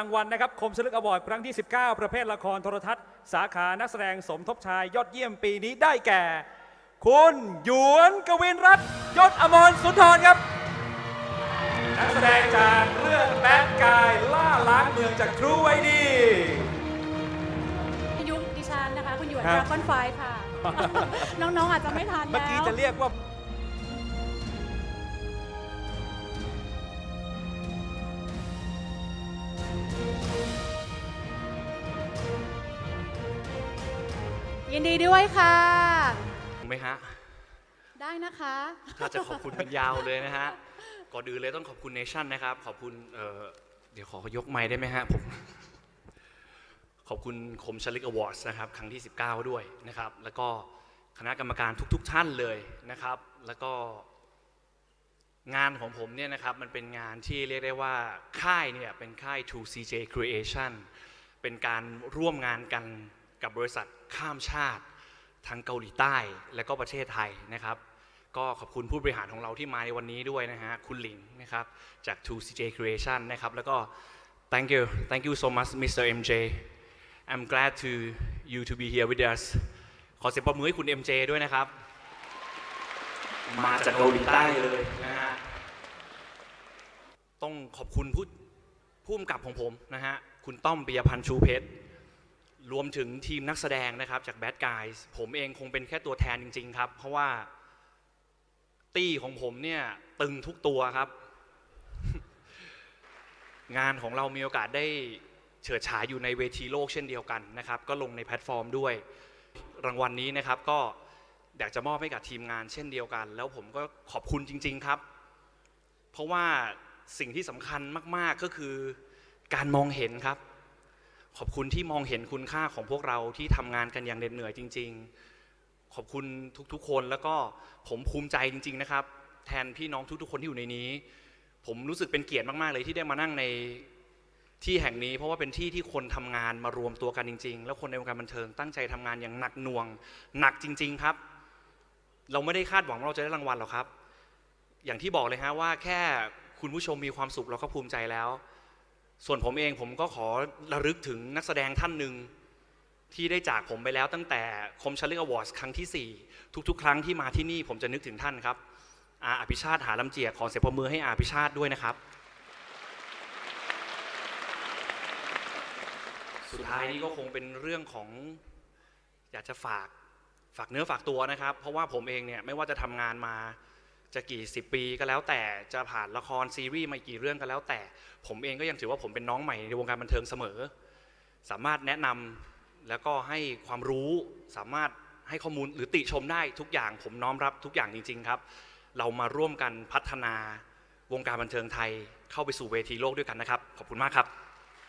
รางวัลนะครับคมชลึกอวอร์ดครั้งที่ 19 ประเภทละครโทรทัศน์ สาขานักแสดงสมทบชายยอดเยี่ยมปีนี้ได้แก่ คุณหยวนกวินรัตน์ยศอมรสุนทรครับ นักแสดงจากเรื่องแบดกายล่าล้างเมืองจากทรูไวดี ยุคดิฉันนะคะ คุณหยวนครัดบ ราก้อนไฟค่ะ น้องๆอาจจะไม่ทันเมื่อแล้วกี้จะเรียกว่า ยินดีด้วยค่ะ ถูกไหมฮะ ได้นะคะ ถ้าจะขอบคุณเป็นยาวเลยนะฮะ ก่อนอื่นเลยต้องขอบคุณเนชั่นนะครับ ขอบคุณเอ่อเดี๋ยวขอ ยกไม้ได้ไหมฮะผม ขอบคุณคมชลิกอวอร์ดนะครับ ครั้งที่ 19 ด้วยนะครับ แล้วก็คณะกรรมการทุก ๆ ท่านเลยนะครับ แล้วก็งานของผมเนี่ยนะครับ มันเป็นงานที่เรียกได้ว่าค่ายเนี่ยเป็นค่าย 2CJ Creation เป็นการร่วมงานกัน กับบริษัทข้ามชาติทั้งเกาหลีใต้และก็ประเทศไทยนะครับ ก็ขอบคุณผู้บริหารของเราที่มาในวันนี้ด้วยนะฮะคุณหลิงนะครับจาก 2CJ Creation นะครับแล้วก็ thank you thank you so much Mr. MJ I'm glad to you to be here with us ขอเสียงปรบมือให้คุณ MJ ด้วยนะครับ มาจากเกาหลีใต้เลยนะฮะต้องขอบคุณผู้ผู้กำกับของผมนะฮะคุณต้อมปิยพันธ์ชูเพชร รวมถึงทีมนักแสดงนะครับจาก Bad Guys ผมเองคงเป็นแค่ตัวแทนจริง ๆ ครับ เพราะว่าตี้ของผมเนี่ยตึงทุกตัวครับ งานของเรามีโอกาสได้เฉิดฉายอยู่ในเวทีโลกเช่นเดียวกันนะครับ ก็ลงในแพลตฟอร์มด้วย รางวัลนี้นะครับก็อยากจะมอบให้กับทีมงานเช่นเดียวกัน แล้วผมก็ขอบคุณจริง ๆครับ เพราะว่าสิ่งที่สำคัญมาก ๆก็คือการมองเห็นครับ ขอบคุณที่มองเห็นคุณค่าของพวกเราที่ทำงานกันอย่างเหน็ดเหนื่อยจริง ๆ ขอบคุณทุกๆ คนแล้วก็ผมภูมิใจจริง ๆ นะครับ แทนพี่น้องทุกๆ คนที่อยู่ในนี้ ผมรู้สึกเป็นเกียรติมากๆเลยที่ได้มานั่งในที่แห่งนี้เพราะว่าเป็นที่ที่คนทำงานมารวมตัวกันจริง ๆ แล้วคนในวงการบันเทิงตั้งใจทำงานอย่างหนักหน่วง หนักจริง ๆครับ เราไม่ได้คาดหวังว่าเราจะได้รางวัลหรอกครับ อย่างที่บอกเลยฮะว่าแค่คุณผู้ชมมีความสุขเราก็ภูมิใจแล้ว ส่วนผมเองผมก็ขอระลึกถึงนักแสดงท่านหนึ่งที่ได้จากผมไปแล้วตั้งแต่คมชันเลือกอวอร์ดครั้งที่ 4 ทุกๆ ครั้งที่มาที่นี่ผมจะนึกถึงท่านครับอาอภิชาติหาลำเจียขอเสียงปรบมือให้อาอภิชาติด้วยนะครับ สุดท้ายนี้ก็คงเป็นเรื่องของอยากจะฝากฝากเนื้อฝากตัวนะครับ เพราะว่าผมเองเนี่ยไม่ว่าจะทำงานมา จะกี่สิบปีก็แล้วแต่จะผ่านละครซีรีส์มากี่เรื่องก็แล้วแต่ ผมเองก็ยังถือว่าผมเป็นน้องใหม่ในวงการบันเทิงเสมอ สามารถแนะนำแล้วก็ให้ความรู้สามารถให้ข้อมูลหรือติชมได้ทุกอย่าง ผมน้อมรับทุกอย่างจริง ๆครับ เรามาร่วมกันพัฒนาวงการบันเทิงไทยเข้าไปสู่เวทีโลกด้วยกันนะครับ ขอบคุณมากครับ